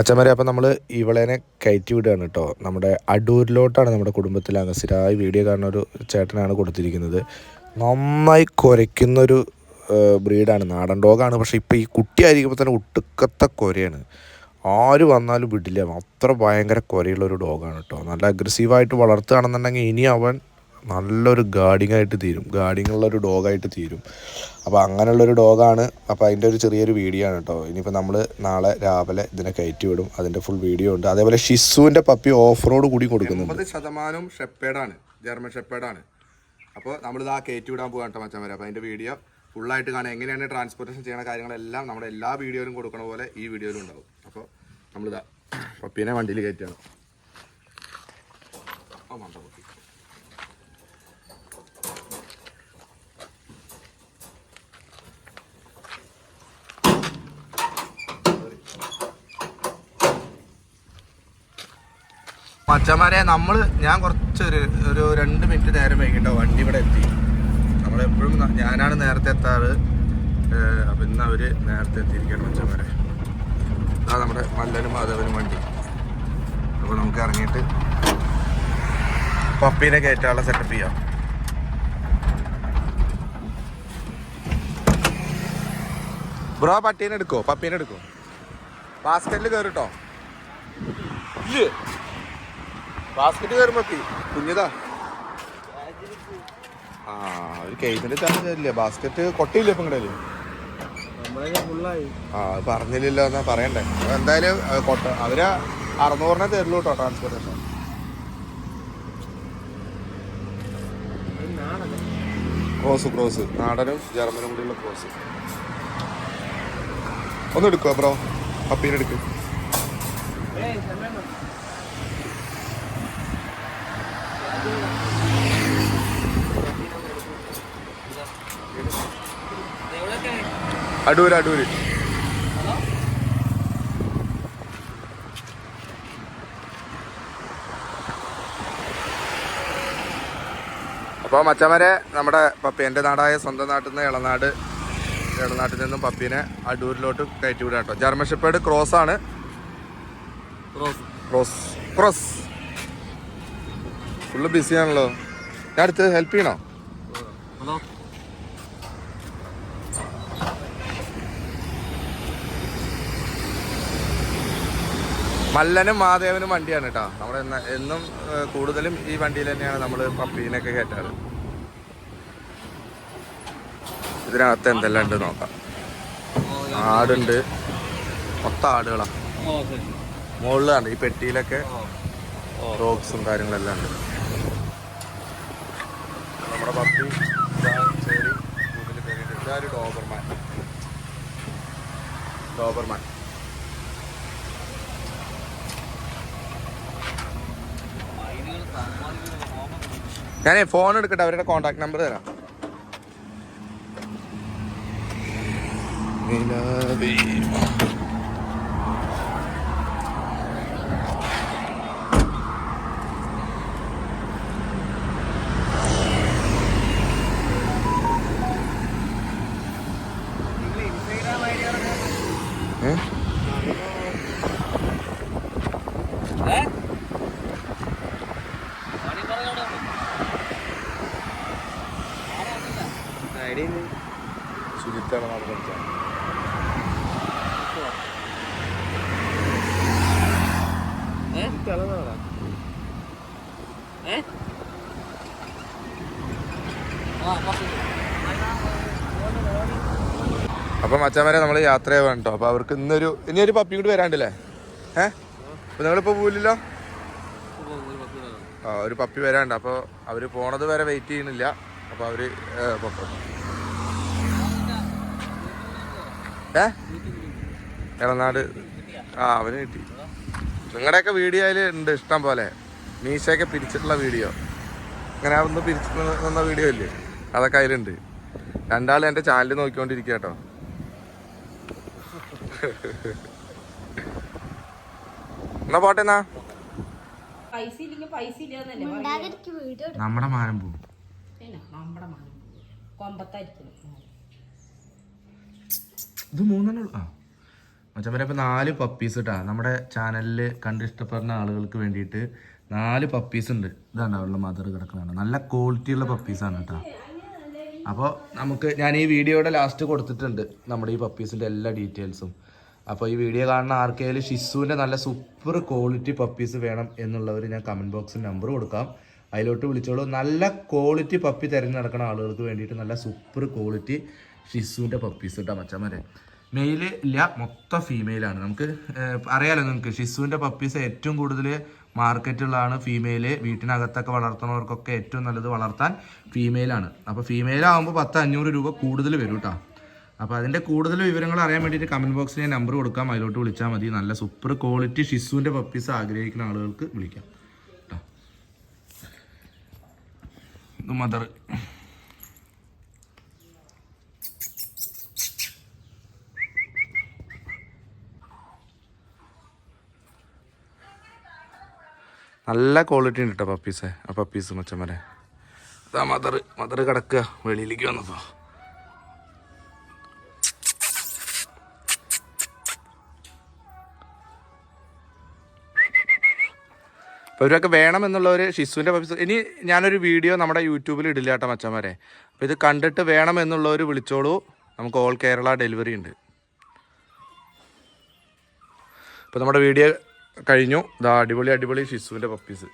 അച്ഛന്മാരെ അപ്പം നമ്മൾ ഇവളേനെ കയറ്റി വിടുകയാണ് കേട്ടോ. നമ്മുടെ അടൂരിലോട്ടാണ് നമ്മുടെ കുടുംബത്തിൽ അങ്ങ് വീഡിയോ കാണുന്ന ഒരു ചേട്ടനാണ് കൊടുത്തിരിക്കുന്നത്. നന്നായി കുരയ്ക്കുന്നൊരു ബ്രീഡാണ്. നാടൻ ഡോഗാണ്. പക്ഷേ ഇപ്പോൾ ഈ കുട്ടിയായിരിക്കുമ്പോൾ തന്നെ ഒട്ടുക്കത്തെ കുരയാണ്. ആര് വന്നാലും വിടില്ല. അത്ര ഭയങ്കര കുരയുള്ളൊരു ഡോഗാണ് കേട്ടോ. നല്ല അഗ്രസീവായിട്ട് വളർത്തുകയാണെന്നുണ്ടെങ്കിൽ ഇനി അവൻ നല്ലൊരു ഗാർഡിങ് ആയിട്ട് തീരും. ഗാർഡിങ് ഉള്ളൊരു ഡോഗായിട്ട് തീരും. അപ്പോൾ അങ്ങനെയുള്ളൊരു ഡോഗാണ്. അപ്പോൾ അതിന്റെ ഒരു ചെറിയൊരു വീഡിയോ ആണ് കേട്ടോ ഇനിയിപ്പോൾ നമ്മൾ നാളെ രാവിലെ ഇതിനെ കയറ്റി വിടും. അതിന്റെ ഫുൾ വീഡിയോ ഉണ്ട്. അതേപോലെ ഷിസുവിന്റെ പപ്പി ഓഫ് റോഡ് കൂടി കൊടുക്കുന്നുണ്ട്. എൺപത് ശതമാനം ഷെപ്പേഡാണ്. ജർമ്മൻ ഷെപ്പേഡാണ്. അപ്പോൾ നമ്മളിത് ആ കയറ്റി വിടാൻ പോകാൻ കേട്ടോ മച്ചാൻ അപ്പോൾ അതിന്റെ വീഡിയോ ഫുള്ളായിട്ട് കാണാം. എങ്ങനെയാണ് ട്രാൻസ്പോർട്ടേഷൻ ചെയ്യണ കാര്യങ്ങളെല്ലാം നമ്മുടെ എല്ലാ വീഡിയോയിലും കൊടുക്കണ പോലെ ഈ വീഡിയോയിലും ഉണ്ടാവും. അപ്പോൾ നമ്മളിതാ പപ്പീനെ വണ്ടിയിൽ കയറ്റുകയാണ് ഓ മണ്ട പപ്പി മച്ചന്മാരെ നമ്മൾ ഞാൻ കുറച്ചൊരു ഒരു രണ്ട് മിനിറ്റ് നേരം വൈകിട്ടോ വണ്ടി ഇവിടെ എത്തി. നമ്മളെപ്പോഴും ഞാനാണ് നേരത്തെ എത്താറ്. അപ്പം ഇന്ന് അവർ നേരത്തെ എത്തിയിരിക്കുകയാണ് മച്ചന്മാരെ അതാ നമ്മുടെ മല്ലനും മാധവനും വണ്ടി. അപ്പോൾ നമുക്ക് ഇറങ്ങിയിട്ട് പപ്പീനെ കയറ്റാനുള്ള സെറ്റപ്പ് ചെയ്യാം. ബ്രോ പട്ടീനെ എടുക്കോ? പപ്പീനെ എടുക്കോ? ബാസ്ക്കറ്റിൽ കയറിട്ടോ ഇല്ലേ. ബാസ്ക്കറ്റ് കയറും പപ്പി കുഞ്ഞതാ. ആ ഒരു കേസിന്റെ ചാൻസ് തരില്ല? ബാസ്ക്കറ്റ് കൊട്ടയില്ല ഇപ്പൊ ഇങ്ങടല്ലേ? ആ പറഞ്ഞില്ലല്ലോ എന്നാ പറയണ്ടേ? എന്തായാലും കൊട്ട അവർ അറുന്നൂറിനെ തരുള്ളൂ കേട്ടോ ട്രാൻസ്പോർട്ടേഷൻ ക്രോസ് ക്രോസ്. നാടനും ജർമ്മനും കൂടിയുള്ള ക്രോസ്. ഒന്ന് എടുക്കുവോ ബ്രോ? പപ്പീനെ എടുക്കും അടൂര് അടൂര്. അപ്പോൾ മച്ചമരെ നമ്മുടെ പപ്പി എന്റെ നാടായ സ്വന്തം നാട്ടിൽ നിന്ന് ഇളനാട് ഇളനാട്ടിൽ നിന്നും പപ്പീനെ അടൂരിലോട്ട് കയറ്റി വിടാം കേട്ടോ ജർമ്മൻ ക്രോസ് ആണ്. ക്രോസ് ക്രോസ് ഫുള്ള് ബിസിയാണല്ലോ ഞാൻ അടുത്ത് ഹെൽപ്പ് ചെയ്യണോ? മല്ലനും മാധേവനും വണ്ടിയാണ് കേട്ടോ. നമ്മൾ എന്നും കൂടുതലും ഈ വണ്ടിയിൽ തന്നെയാണ് നമ്മൾ പപ്പീനൊക്കെ കയറ്റാറ്. ഇതിനകത്ത് എന്തെല്ലാം ഉണ്ട് നോക്കാം. ആടുണ്ട്. മൊത്തം ആടുകളാ. മുകളിലാണ് ഈ പെട്ടിയിലൊക്കെ റോക്സും കാര്യങ്ങളെല്ലാം ഉണ്ട്. നമ്മുടെ പപ്പി ഡോബർമാൻ. ഡോബർമാൻ. ഞാനേ ഫോൺ എടുക്കട്ടെ അവരുടെ കോണ്ടാക്ട് നമ്പർ തരാം. ശുചിത്വമാണ് നടന്നത് അപ്പൊ അച്ഛന്മാരെ നമ്മൾ യാത്ര ചെയ്യാൻ കേട്ടോ അപ്പൊ അവർക്ക് ഇന്നൊരു ഇനി ഒരു പപ്പി കൂടി വരാണ്ടല്ലേ? ഏ? അപ്പൊ നിങ്ങളിപ്പോ പോലില്ലോ ആ ഒരു പപ്പി വരാണ്ട്. അപ്പോൾ അവർ പോണത് വരെ വെയിറ്റ് ചെയ്യണില്ല അപ്പോൾ അവർ ഏ, ഏ? ഇളനാട്. ആ അവന് കിട്ടി. നിങ്ങളുടെയൊക്കെ വീഡിയോ അതിൽ ഉണ്ട് ഇഷ്ടം പോലെ. മീശയൊക്കെ പിരിച്ചിട്ടുള്ള വീഡിയോ. അങ്ങനെ ഒന്ന് പിരിച്ചു നിന്ന വീഡിയോ ഇല്ലേ? അതൊക്കെ അതിലുണ്ട്. രണ്ടാളും എന്റെ ചാനൽ നോക്കിക്കൊണ്ടിരിക്കുക കേട്ടോ എന്നാ പോട്ടെ എന്നാ? നമ്മുടെ മാനം പോകും കൊമ്പത്തായിരിക്കും നമ്മുടെ ഇത് മൂന്നെണ്ണേ ഉള്ളൂ. ആ. മച്ചമ്മരെ ഇപ്പം നാല് പപ്പീസ് കേട്ടാ നമ്മുടെ ചാനലിൽ കണ്ട് ഇഷ്ടപ്പെടുന്ന ആളുകൾക്ക് വേണ്ടിയിട്ട് നാല് പപ്പീസ് ഉണ്ട്. ഇതാണ് അവളുടെ മദർ കിടക്കുന്നതാണ്. നല്ല ക്വാളിറ്റി ഉള്ള പപ്പീസാണ് കേട്ടോ അപ്പോൾ നമുക്ക് ഞാൻ ഈ വീഡിയോയുടെ ലാസ്റ്റ് കൊടുത്തിട്ടുണ്ട് നമ്മുടെ ഈ പപ്പീസിന്റെ എല്ലാ ഡീറ്റെയിൽസും അപ്പോൾ ഈ വീഡിയോ കാണുന്ന ആർക്കെങ്കിലും ഷിസുവിന്റെ നല്ല സൂപ്പർ ക്വാളിറ്റി പപ്പീസ് വേണം എന്നുള്ളവർ ഞാൻ കമന്റ് ബോക്സിൽ നമ്പർ കൊടുക്കാം. അതിലോട്ട് വിളിച്ചോളൂ. നല്ല ക്വാളിറ്റി പപ്പി തിരഞ്ഞെടുക്കുന്ന ആളുകൾക്ക് വേണ്ടിയിട്ട് നല്ല സൂപ്പർ ക്വാളിറ്റി ഷിസുവിന്റെ പപ്പീസ് കേട്ടോ മച്ചന്മാരെ? മെയിൽ ഇല്ല മൊത്തം ഫീമെയിലാണ് നമുക്ക് അറിയാലോ നിങ്ങൾക്ക് ഷിസുവിന്റെ പപ്പീസ് ഏറ്റവും കൂടുതൽ മാർക്കറ്റുള്ളതാണ് ഫീമെയിൽ വീട്ടിനകത്തൊക്കെ വളർത്തുന്നവർക്കൊക്കെ ഏറ്റവും നല്ലത് വളർത്താൻ ഫീമെയിലാണ് അപ്പോൾ ഫീമെയിൽ ആകുമ്പോൾ പത്ത് അഞ്ഞൂറ് രൂപ കൂടുതൽ വരും കേട്ടോ അപ്പോൾ അതിന്റെ കൂടുതൽ വിവരങ്ങൾ അറിയാൻ വേണ്ടിയിട്ട് കമന്റ് ബോക്സിൽ ഞാൻ നമ്പർ കൊടുക്കാം. അതിലോട്ട് വിളിച്ചാൽ മതി. നല്ല സൂപ്പർ ക്വാളിറ്റി ഷിസുവിന്റെ പപ്പീസ് ആഗ്രഹിക്കുന്ന ആളുകൾക്ക് വിളിക്കാം കേട്ടോ മദർ നല്ല ക്വാളിറ്റി ഉണ്ട് കേട്ടോ പപ്പീസേ ആ പപ്പീസ് മച്ചന്മാരെ. അതാ മദർ മദർ കിടക്കുക. വെളിയിലേക്ക് വന്നപ്പോ. അപ്പോൾ ഇവരൊക്കെ വേണമെന്നുള്ളവർ ഷിസുവിന്റെ പപ്പീസ് ഇനി ഞാനൊരു വീഡിയോ നമ്മുടെ യൂട്യൂബിൽ ഇടില്ല കേട്ടോ മച്ചന്മാരെ. അപ്പോൾ ഇത് കണ്ടിട്ട് വേണം എന്നുള്ളവർ വിളിച്ചോളൂ. നമുക്ക് ഓൾ കേരള ഡെലിവറി ഉണ്ട്. അപ്പോൾ നമ്മുടെ വീഡിയോ കഴിഞ്ഞു. ഇതാ അടിപൊളി അടിപൊളി ഷിസുവിന്റെ പപ്പീസ്